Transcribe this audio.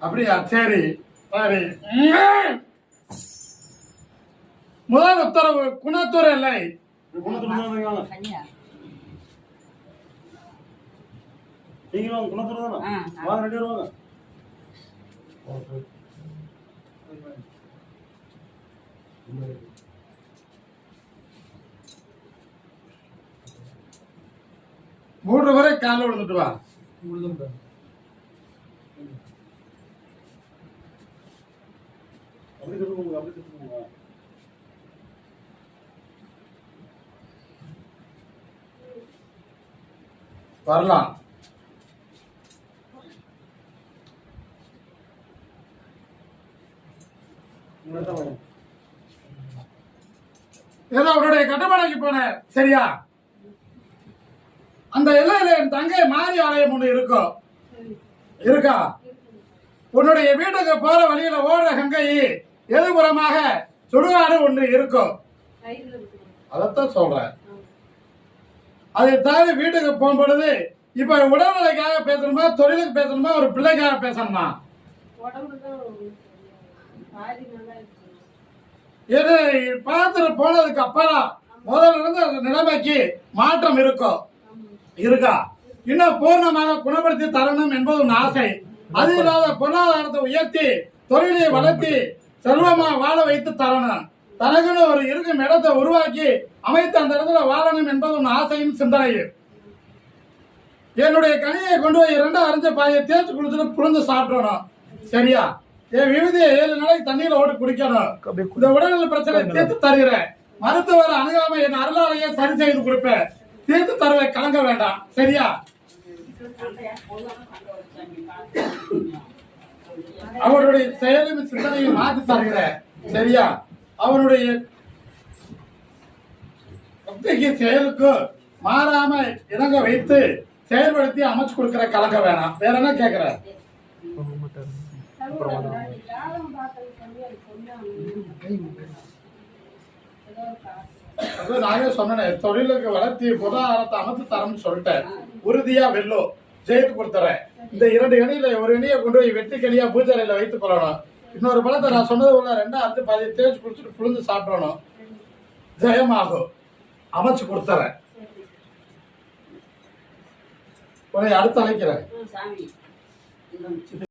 அப்படியா? சரி. சரி. முதல் உத்தரவு குணத்துறை இல்லை குணத்துல தானே வாங்க கன்னியா நீங்க வாங்க குணத்துல தானே? ஆ. வாங்க ரெண்டு பேரும் வாங்க. மூன்று வரை காலைல விழுந்துட்டு வா. அப்படி உங்களுக்கு அப்படி திரும்புங்க வரலாம் ஏதோ அவருடைய கட்டுப்பாடைக்கு போனேன். சரியா? அந்த எல்லையில என் தங்கை மாரி ஆலயம் ஒண்ணு இருக்கும் இருக்கா? உன்னுடைய வீட்டுக்கு போற வழியில ஓடுற கங்கை எதிர்புறமாக சுடுகாடு ஒன்று இருக்கும். அதைத்தான் சொல்றேன். அதை தாண்டி வீட்டுக்கு போகும் பொழுது இப்ப உடல்நிலைக்காக பேசணுமா தொழிலுக்கு பேசணுமா ஒரு பிள்ளைக்காக பேசணுமா? இது பார்த்துட்டு போனதுக்கு அப்புறம் முதல்ல இருந்து நிலைமைக்கு மாற்றம் இருக்கும் இருக்கா? இன்னும் பூர்ணமாக குணப்படுத்தி தரணும் என்பது ஆசை. அது இல்லாத பொருளாதாரத்தை உயர்த்தி தொழிலை வளர்த்தி செல்வமா வாழ வைத்து தரணும். தனக்குன்னு ஒரு இருக்கும் இடத்தை உருவாக்கி அமைத்து அந்த இடத்துல வாழணும் என்பது ஒரு ஆசையும் சிந்தனையும். என்னுடைய கனியை கொண்டு போய் இரண்டா அரைஞ்ச பாயை தேய்ச்சி குளிச்சுட்டு புழுந்து சாப்பிடணும். சரியா? என் விழுதியை ஏழு நாளைக்கு தண்ணியில ஓட்டு குடிக்கணும். இந்த உடல்நல பிரச்சனை தீர்த்து தருகிறேன். மருத்துவர் அணுகாம என் அருளாலையே சரி செய்து கொடுப்பேன். தீர்த்து தருவேன் கலங்க வேண்டாம். சரியா? அவருடைய செயலும் சிந்தனையும் மாற்றி தருகிறேன் சரியா? அவனுடைய அத்தகைய செயலுக்கு மாறாம இணங்க வைத்து செயல்படுத்தி அமைச்சு கொடுக்கிற கலங்க வேணாம். வேற என்ன கேக்குற? அது நானே சொன்னேன் தொழிலுக்கு வளர்த்தி பொருளாதாரத்தை அமைத்து தரம்னு சொல்லிட்டேன். உறுதியா வெல்லும் ஜெயித்து கொடுத்துறேன். இந்த இரண்டு இணையில ஒரு இணையை கொண்டு போய் வெட்டி கனியா பூஜாரையில வைத்துக் கொள்ளணும். இன்னொரு பழத்தை நான் சொன்னது உள்ள ரெண்டா அறுத்து பாதி தேய்ச்சி குடிச்சிட்டு புழுந்து சாப்பிடணும். ஜெயமாகும் அமைச்சு கொடுத்துறேன். உன்னை அடுத்து அழைக்கிறேன்.